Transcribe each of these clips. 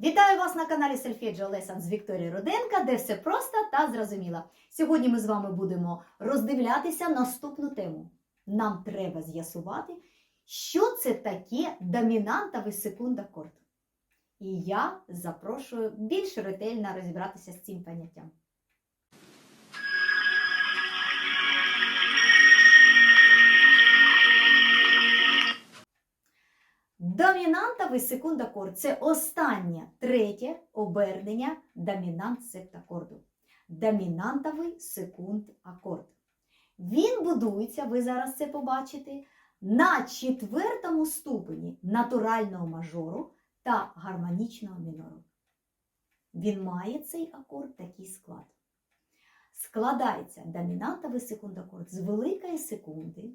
Вітаю вас на каналі Сольфеджіо Lessons з Вікторією Руденка, де все просто та зрозуміло. Сьогодні ми з вами будемо роздивлятися наступну тему. Нам треба з'ясувати, що це таке домінантовий секунд-акорд. І я запрошую більш ретельно розібратися з цим поняттям. Домінантовий секунд-акорд це останнє третє обернення домінант септакорду. Домінантовий секунд-акорд. Він будується, ви зараз це побачите, на четвертому ступені натурального мажору та гармонічного мінору. Він має цей акорд такий склад. Складається домінантовий секунд-акорд з великої секунди,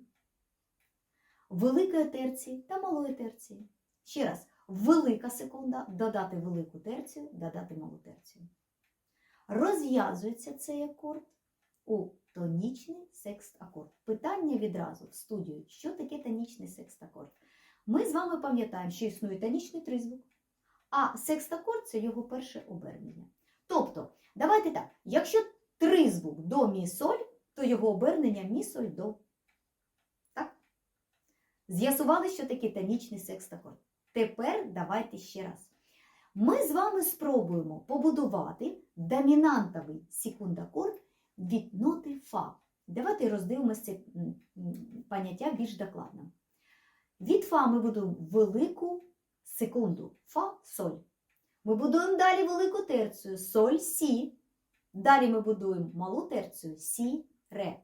великої терції та малої терції. Ще раз, велика секунда, додати велику терцію, додати малу терцію. Розв'язується цей акорд у тонічний секст-акорд. Питання відразу в студію, що таке тонічний секст-акорд? Ми з вами пам'ятаємо, що існує тонічний тризвук, а секст-акорд це його перше обернення. Тобто, давайте так, якщо тризвук до мі соль, то його обернення мі соль до. З'ясували, що таке тонічний секстакорд. Тепер давайте ще раз. Ми з вами спробуємо побудувати домінантовий секундакорд від ноти Фа. Давайте роздивимося це поняття більш докладно. Від Фа ми будуємо велику секунду. Фа, соль. Ми будуємо далі велику терцію соль, сі. Далі ми будуємо малу терцію сі, ре.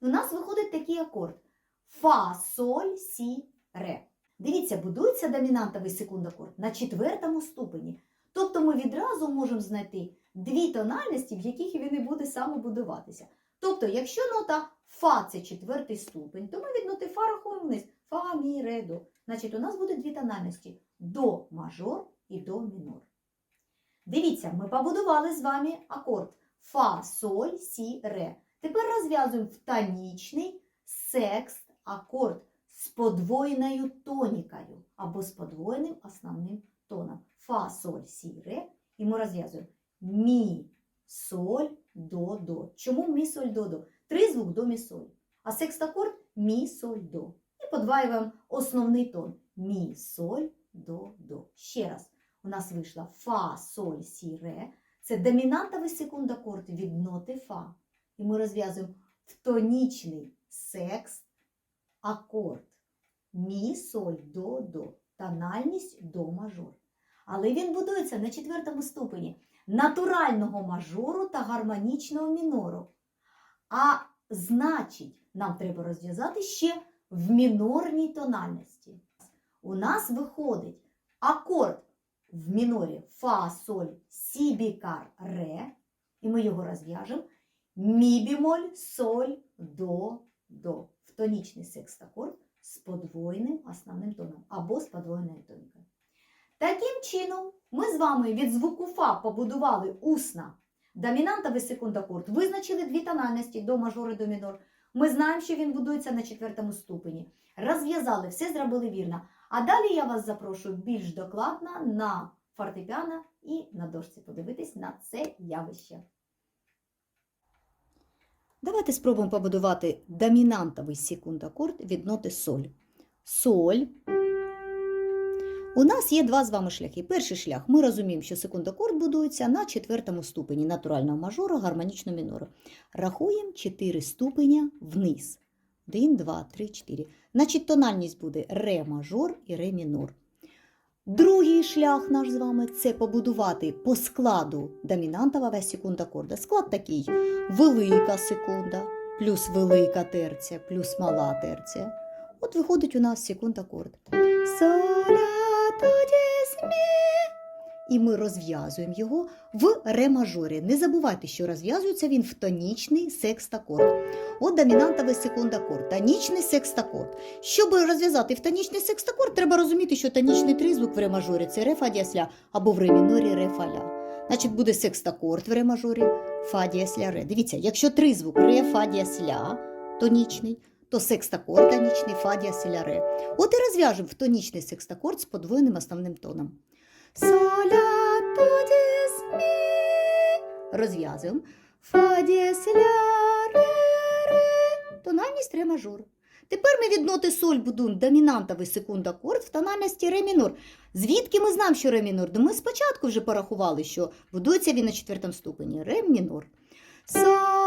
У нас виходить такий акорд. Фа, соль, сі, ре. Дивіться, будується домінантовий секунд-акорд на четвертому ступені. Тобто ми відразу можемо знайти дві тональності, в яких він і буде саме будуватися. Тобто, якщо нота Фа це четвертий ступень, то ми від ноти Фа рахуємо вниз. Фа, мі, ре, до. Значить, у нас буде дві тональності до мажор і до мінор. Дивіться, ми побудували з вами акорд Фа, соль, сі, ре. Тепер розв'язуємо в тонічний секст акорд з подвоєною тонікою або з подвоєним основним тоном. Фа, соль, сі, ре. І ми розв'язуємо мі, соль, до, до. Чому мі, соль, до, до? Тризвук до мі, соль. А секст акорд мі, соль, до. І подваюємо основний тон. Мі, соль, до, до. Ще раз. У нас вийшла фа, соль, сі, ре. Це домінантовий секунд-акорд від ноти фа. І ми розв'язуємо в тонічний секст акорд. Мі, соль, до, до. Тональність до мажор. Але він будується на четвертому ступені натурального мажору та гармонічного мінору. А значить, нам треба розв'язати ще в мінорній тональності. У нас виходить акорд в мінорі фа, соль, сі, бікар, ре. І ми його розв'яжемо. Мі бімоль, соль, до, до. Тонічний секст-акорд з подвоєним основним тоном або з подвоєною тонікою. Таким чином, ми з вами від звуку Фа побудували усно домінантовий секунд-акорд, визначили дві тональності до мажор і до мінор. Ми знаємо, що він будується на четвертому ступені. Розв'язали, все зробили вірно. А далі я вас запрошую більш докладно на фортепіано і на дошці подивитись на це явище. Давайте спробуємо побудувати домінантовий секунд-акорд від ноти соль. Соль. У нас є два з вами шляхи. Перший шлях ми розуміємо, що секунд-акорд будується на четвертому ступені натурального мажору, гармонічного мінору. Рахуємо 4 ступеня вниз. 1, 2, 3, 4. Значить, тональність буде ре мажор і ре мінор. Другий шлях наш з вами це побудувати по складу домінантового секунд-акорда. Склад такий: велика секунда, плюс велика терція, плюс мала терція. От виходить у нас секунд-акорд. Соля, до, діс, мі. І ми розв'язуємо його в ре мажорі. Не забувайте, що розв'язується він в тонічний секстакорд. От домінантовий секунд-акорд, тонічний секстакорд. Щоб розв'язати в тонічний секстакорд, треба розуміти, що тонічний тризвук в ре мажорі це ре фа діасля або в ре мінорі ре фа ля. Значить, буде секстакорд в ре мажорі, фа діасля ре. Дивіться, якщо тризвук ре фа діасля тонічний, то секстакорд тонічний фа діасиля ре. От і розв'яжемо в тонічний секстакорд з подвоєним основним тоном. Соля тодіс мі. Розв'язуємо. Фа діс ля ре ре. Тональність ре мажор. Тепер ми від ноти соль будуємо домінантовий секунд корд в тональності ре мінор. Звідки ми знаємо, що ре мінор? Ми спочатку вже порахували, що будується він на четвертому ступені. Ре мінор. Соль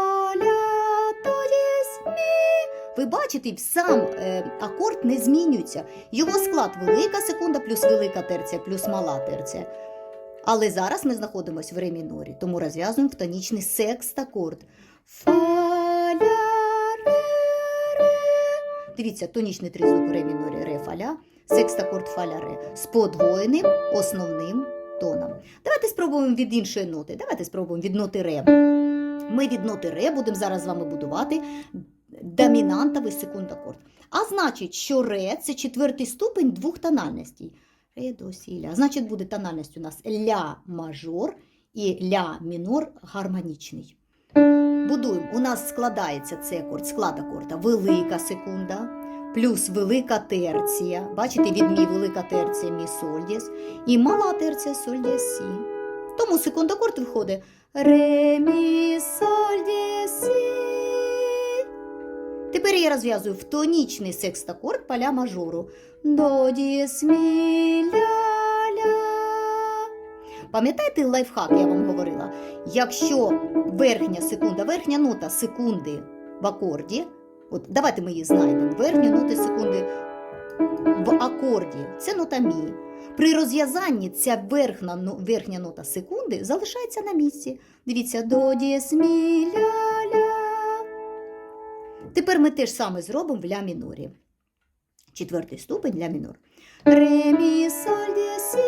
ви бачите, сам е, акорд не змінюється. Його склад велика секунда плюс велика терція плюс мала терція. Але зараз ми знаходимося в ре мінорі, тому розв'язуємо тонічний секст акорд. Ля. Дивіться, тонічний тризвук у ре мінорі ре фа ля, секст акорд фа ре з подвоєним основним тоном. Давайте спробуємо від іншої ноти. Давайте спробуємо від ноти ре. Ми від ноти ре будемо зараз з вами будувати домінантовий секунд. А значить, що ре це четвертий ступень двох тональностей. Ре, до, сі. Значить, буде тональність у нас ля мажор і ля мінор гармонічний. Будуємо. У нас складається цей акорд, склад акорда. Велика секунда плюс велика терція. Бачите, від мі велика терція мі соль дієс і мала терція соль дієс сі. Тому секунд акорд виходить ре мі соль дієс. Тепер я розв'язую в тонічний секстакорд поля мажору. До дієс мі ля ля. Пам'ятаєте лайфхак, я вам говорила? Якщо верхня секунда, верхня нота секунди в акорді, от давайте ми її знайдемо. Верхня нота секунди в акорді це нота мі. При розв'язанні ця верхня, верхня нота секунди залишається на місці. Дивіться, до дієс мі ля ля. Тепер ми те ж саме зробимо в ля мінорі. Четвертий ступень ля мінор. Ре, мі, соль, дієс, сі.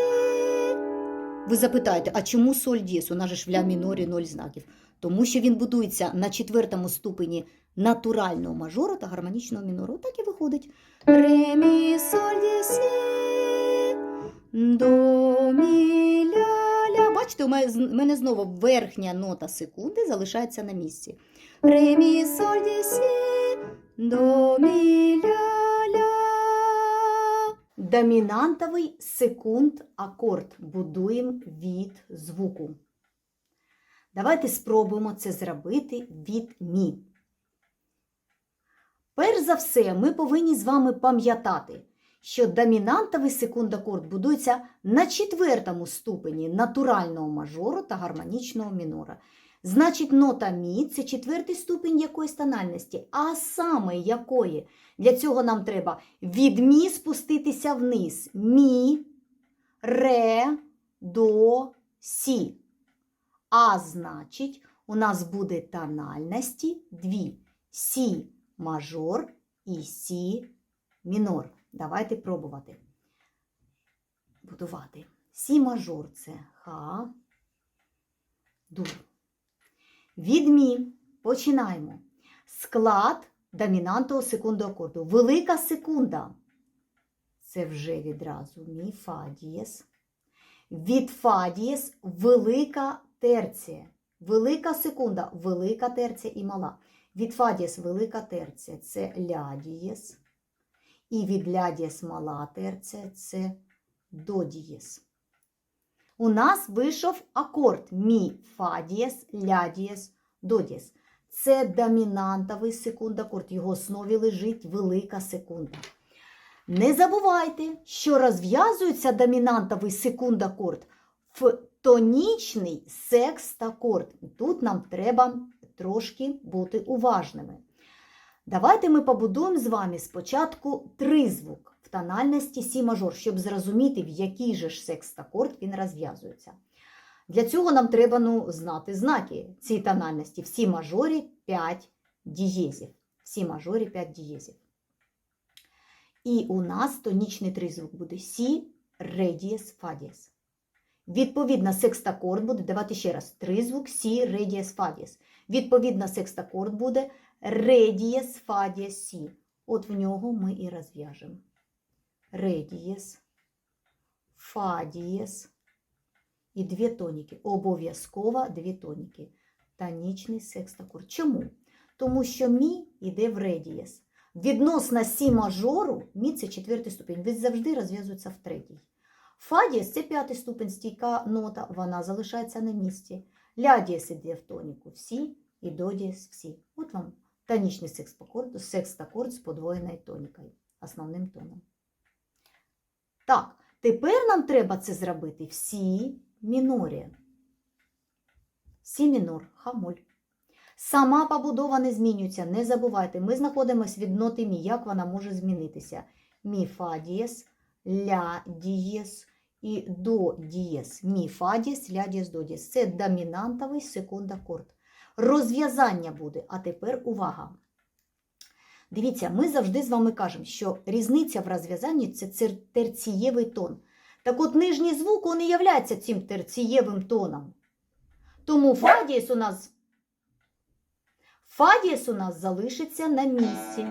Ви запитаєте, а чому соль дієс? У нас же ж в ля мінорі ноль знаків. Тому що він будується на четвертому ступені натурального мажору та гармонічного мінору. Так і виходить. Ре, мі, соль, дієс, сі. До, мі, ля, ля. Бачите, у мене знову верхня нота секунди залишається на місці. Ре, мі, соль, дієс, сі. До, ля, ля. Домінантовий секунд акорд будуємо від звуку. Давайте спробуємо це зробити від мі. Перш за все, ми повинні з вами пам'ятати, що домінантовий секунд акорд будується на четвертому ступені натурального мажору та гармонічного мінора. Значить, нота мі це четвертий ступінь якоїсь тональності, а саме якої. Для цього нам треба від мі спуститися вниз. Мі, ре, до, сі. А значить, у нас буде тональності дві: сі мажор і сі мінор. Давайте пробувати. Будувати. Сі мажор це ха, дур. Від мі починаємо. Склад домінантового секунду акорду. Велика секунда. Це вже відразу мі фа дієс. Від фа дієс велика терція. Велика секунда, велика терція і мала. Від фа дієс велика терція це ля дієс. І від ля мала терція це до дієс. У нас вийшов акорд мі фа дієс, до дієс. Це домінантовий секунд акорд. В його основі лежить велика секунда. Не забувайте, що розв'язується домінантовий секунд акорд в тонічний секст акорд. Тут нам треба трошки бути уважними. Давайте ми побудуємо з вами спочатку тризвук в тональності Сі мажор, щоб зрозуміти, в який же ж секст акорд він розв'язується. Для цього нам треба ну, знати знаки цієї тональності. В Сі мажорі 5 дієзів. В Сі мажорі 5 дієзів. І у нас тонічний тризвук буде Сі, ре дієс. Відповідно, секстакорд буде, давайте ще раз, тризвук Сі, ре дієс, фа дієс. Відповідно, секстакорд буде ре дієс, фа сі. От в нього ми і розв'яжемо. Ре дієс, фа і дві тоніки. Обов'язково дві тоніки. Тонічний секстакорд. Чому? Тому що мі йде в ре дієс. Відносно сі мажору, мі це четвертий ступінь, він завжди розв'язується в третій. Фа дієс це п'ятий ступень, стійка нота, вона залишається на місці. ля дієс іде в тоніку всі і до дієс всі. От вам тонічний секст-акорд з подвоєною тонікою, основним тоном. Так, тепер нам треба це зробити в сі мінорі. Сі мінор, хамоль. Сама побудова не змінюється. Не забувайте, ми знаходимося від ноти мі. Як вона може змінитися? Мі фа дієс, ля дієс і до дієс. Мі фа дієс, ля дієс, до дієс. Це домінантовий секунд-акорд. Розв'язання буде. А тепер увага. Дивіться, ми завжди з вами кажемо, що різниця в розв'язанні це терцієвий тон. Так от нижній звук він і являється цим терцієвим тоном. Тому фа дієс у нас Фа дієс у нас залишиться на місці.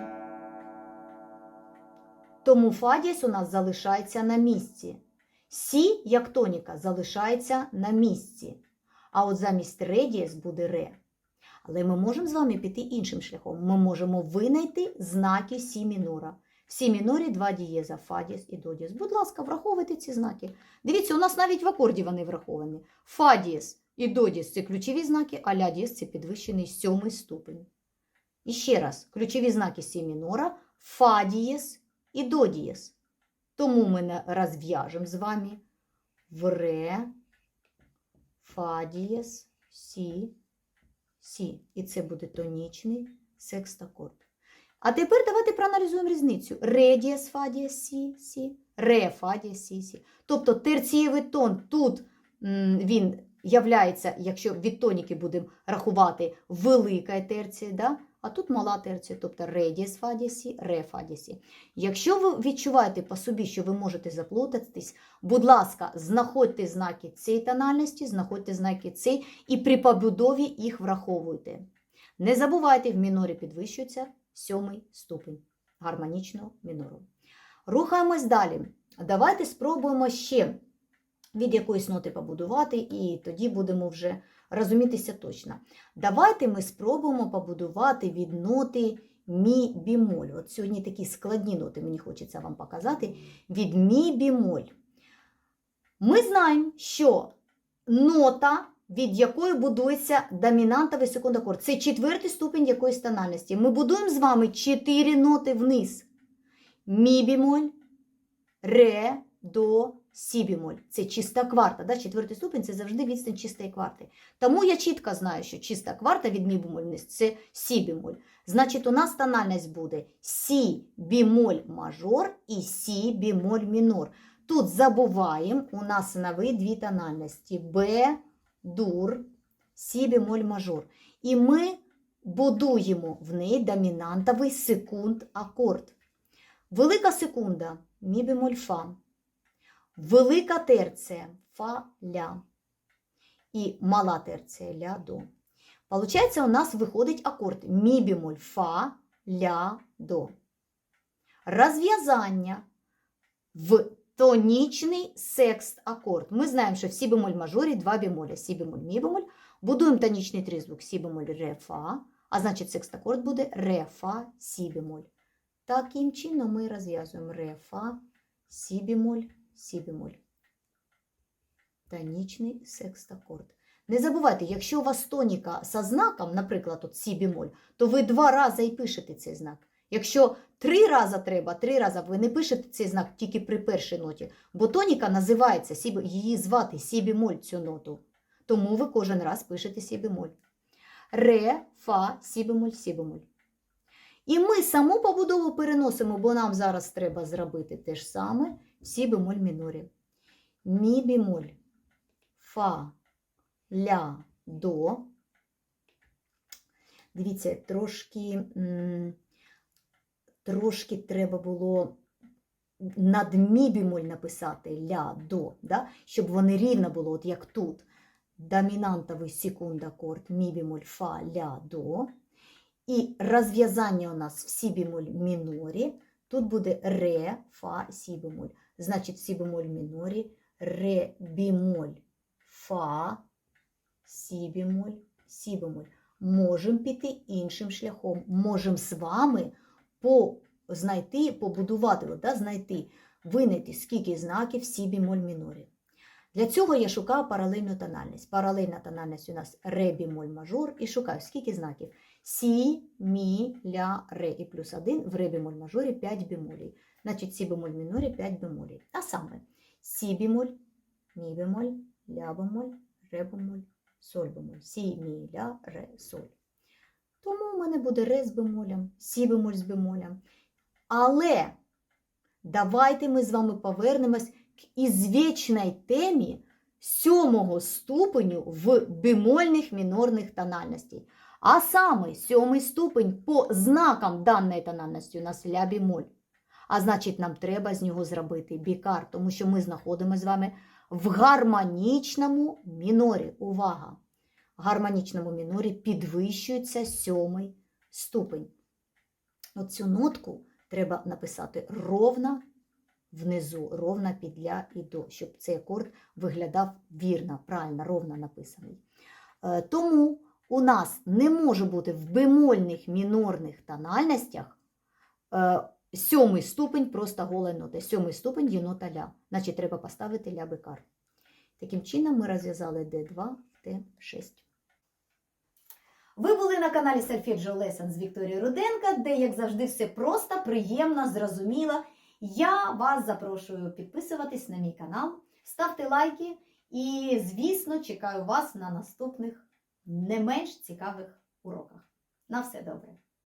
Тому фа дієс у нас залишається на місці. Сі, як тоніка, залишається на місці. А от замість редієс буде ре. Але ми можемо з вами піти іншим шляхом. Ми можемо винайти знаки сі мінора. Сі мінорі два дієза, фа дієс і до дієс. Будь ласка, враховуйте ці знаки. Дивіться, у нас навіть в акорді вони враховані. Фа дієс і до дієс – це ключові знаки, а ля дієс – це підвищений сьомий ступень. І ще раз, ключові знаки сі мінора, фа дієс і до дієс. Тому ми розв'яжемо з вами в ре, фа дієс, сі, сі. І це буде тонічний секстакорд. А тепер давайте проаналізуємо різницю. Ре дієс, фа дієс, сі, сі, ре, фа дієс, сі, сі. Тобто терцієвий тон тут він являється, якщо від тоніки будемо рахувати, велика терція, да? а тут мала терція, тобто ре дієс, фа дієс, сі, ре, фа дієс, сі. Якщо ви відчуваєте по собі, що ви можете заплутатись, будь ласка, знаходьте знаки цієї тональності, знаходьте знаки цієї і при побудові їх враховуйте. Не забувайте, в мінорі підвищується сьомий ступень гармонічного мінору. Рухаємось далі. Давайте спробуємо ще від якоїсь ноти побудувати, і тоді будемо вже розумітися точно. Давайте ми спробуємо побудувати від ноти мі бімоль. От сьогодні такі складні ноти мені хочеться вам показати. Від мі бімоль. Ми знаємо, що нота, від якої будується домінантовий секундакорд, це четвертий ступінь якоїсь тональності. Ми будуємо з вами чотири ноти вниз. Мі бімоль, ре, до, сі бімоль. Це чиста кварта. Да? Четвертий ступінь це завжди відстань чистої кварти. Тому я чітко знаю, що чиста кварта від мі бімоль вниз це сі бімоль. Значить, у нас тональність буде сі бімоль мажор і сі бімоль мінор. Тут забуваємо, у нас нові дві тональності Б, дур, сі бемоль мажор. І ми будуємо в неї домінантовий секунд акорд. Велика секунда мі бемоль фа. Велика терція фа ля. І мала терція ля до. Получається, у нас виходить акорд мі бемоль фа ля до. Розв'язання в тонічний секст акорд. Ми знаємо, що в сі бемоль мажорі два бемоля, сі бемоль, мі бемоль. Будуємо тонічний тризвук сі бемоль, ре, фа, а значить секст акорд буде ре, фа, сі бемоль. Таким чином ми розв'язуємо ре, фа, сі бемоль, сі бемоль. Тонічний секст акорд. Не забувайте, якщо у вас тоніка со знаком, наприклад, от сі бемоль, то ви два рази і пишете цей знак. Якщо три рази треба, три рази ви не пишете цей знак тільки при першій ноті, бо тоніка називається, сі, її звати сі бемоль цю ноту. Тому ви кожен раз пишете сі бемоль. Ре, фа, сі бемоль, сі бемоль. І ми саму побудову переносимо, бо нам зараз треба зробити те ж саме сі бемоль мінорі. Мі бемоль, фа, ля, до. Дивіться, трошки. м, трошки треба було над мі написати ля до, да? щоб вони рівно було, от як тут. Домінантовий секунд акорд мі бемоль фа ля до. І розв'язання у нас в сі бемоль мінорі. Тут буде ре, фа, сі бемоль. Значить, сі бемоль мінорі ре бемоль фа, сі бемоль, сі бемоль. Можемо піти іншим шляхом. Можемо з вами по, знайти, побудувати, от, да, знайти, винайти, скільки знаків сі бемоль мінорі. Для цього я шукаю паралельну тональність. Паралельна тональність у нас ре бімоль мажор і шукаю скільки знаків. Сі, мі, ля, ре і плюс 1 в ре бімоль мажорі 5 бімолей. Значить, сі бемоль мінорі 5 бемолей. А саме сі бемоль, мі бемоль, ля бемоль, ре бемоль, соль бемоль. Сі, мі, ля, ре, соль. Тому у мене буде ре з бемолем, сі бемоль з бемолем. Але давайте ми з вами повернемось к ізвічній темі сьомого ступеню в бемольних мінорних тональностей. А саме сьомий ступень по знакам даної тональності у нас ля бемоль. А значить, нам треба з нього зробити бікар, тому що ми знаходимося з вами в гармонічному мінорі. Увага! В гармонічному мінорі підвищується сьомий ступень. Оцю нотку треба написати ровно внизу, ровно під ля і до, щоб цей акорд виглядав вірно, правильно, ровно написаний. Е, Тому у нас не може бути в бемольних мінорних тональностях е, сьомий ступень просто гола нота. Сьомий ступень є нота ля. Значить, треба поставити ля бекар. Таким чином ми розв'язали D2 в Т6. Ви були на каналі Сальфеджо Лесен з Вікторією Руденка, де, як завжди, все просто, приємно, зрозуміло. Я вас запрошую підписуватись на мій канал, ставте лайки і, звісно, чекаю вас на наступних не менш цікавих уроках. На все добре!